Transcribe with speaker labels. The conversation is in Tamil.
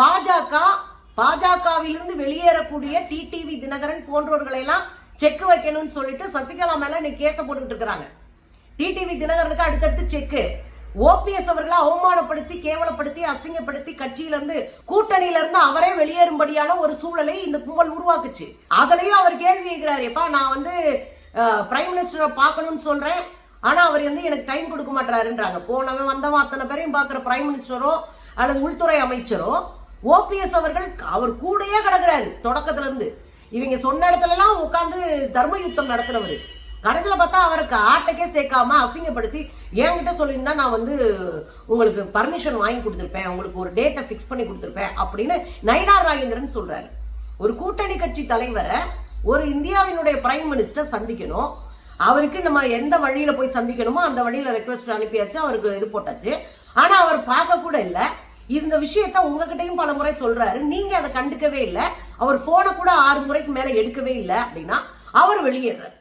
Speaker 1: பாஜக பாஜகவிலிருந்து வெளியேறக்கூடிய டிடிவி தினகரன் போன்றவர்களை எல்லாம் செக் வைக்கணும்னு சொல்லிட்டு சசிகலா மேல இன்னைக்கு கேச போட்டுட்டு இருக்கிறாங்க. டிடிவி தினகரனுக்கு அடுத்தடுத்து செக்கு ஓபிஎஸ் அவர்களை அவமானப்படுத்தி கேவலப்படுத்தி அசிங்கப்படுத்தி கட்சியில இருந்து கூட்டணியில இருந்து அவரே வெளியேறும்படியான ஒரு சூழலை இந்த கும்பல் உருவாக்குச்சு. அதுலயும் அவர் கேள்வி கேட்கிறாரு எப்பா நான் வந்து பிரைம் மினிஸ்டரை பார்க்கணும்னு சொல்றேன். ஆனா அவர் வந்து எனக்கு டைம் கொடுக்க மாட்டாருன்றாங்க போனவன் வந்தவன் அத்தனை பேரையும் பார்க்குற பிரைம் மினிஸ்டரோ அல்லது உள்துறை அமைச்சரோ ஓபிஎஸ் அவர்கள் அவர் கூடயே கிடக்குறாரு தொடக்கத்துல இருந்து இவங்க சொன்ன இடத்துல எல்லாம் உட்காந்து தர்ம யுத்தம் நடத்துறவரு கடைசியில பார்த்தா அவருக்கு ஆட்டைக்கே சேர்க்காம அசிங்கப்படுத்தி என்கிட்ட சொல்லியிருந்தா நான் வந்து உங்களுக்கு பர்மிஷன் வாங்கி கொடுத்துருப்பேன் உங்களுக்கு ஒரு டேட்டை ஃபிக்ஸ் பண்ணி கொடுத்துருப்பேன் அப்படின்னு நயினார் ராஜேந்திரன் சொல்றாரு. ஒரு கூட்டணி கட்சி தலைவரை ஒரு இந்தியாவினுடைய பிரைம் மினிஸ்டர் சந்திக்கணும். அவருக்கு நம்ம எந்த வழியில போய் சந்திக்கணுமோ அந்த வழியில ரெக்வஸ்ட் அனுப்பியாச்சு அவருக்கு இது போட்டாச்சு. ஆனா அவர் பார்க்க கூட இல்லை. இந்த விஷயத்த உங்ககிட்டயும் பல முறை சொல்றாரு. நீங்க அதை கண்டுக்கவே இல்லை. அவர் போனை கூட ஆறு முறைக்கு மேல எடுக்கவே இல்லை அப்படின்னா அவர் வெளியேறாரு.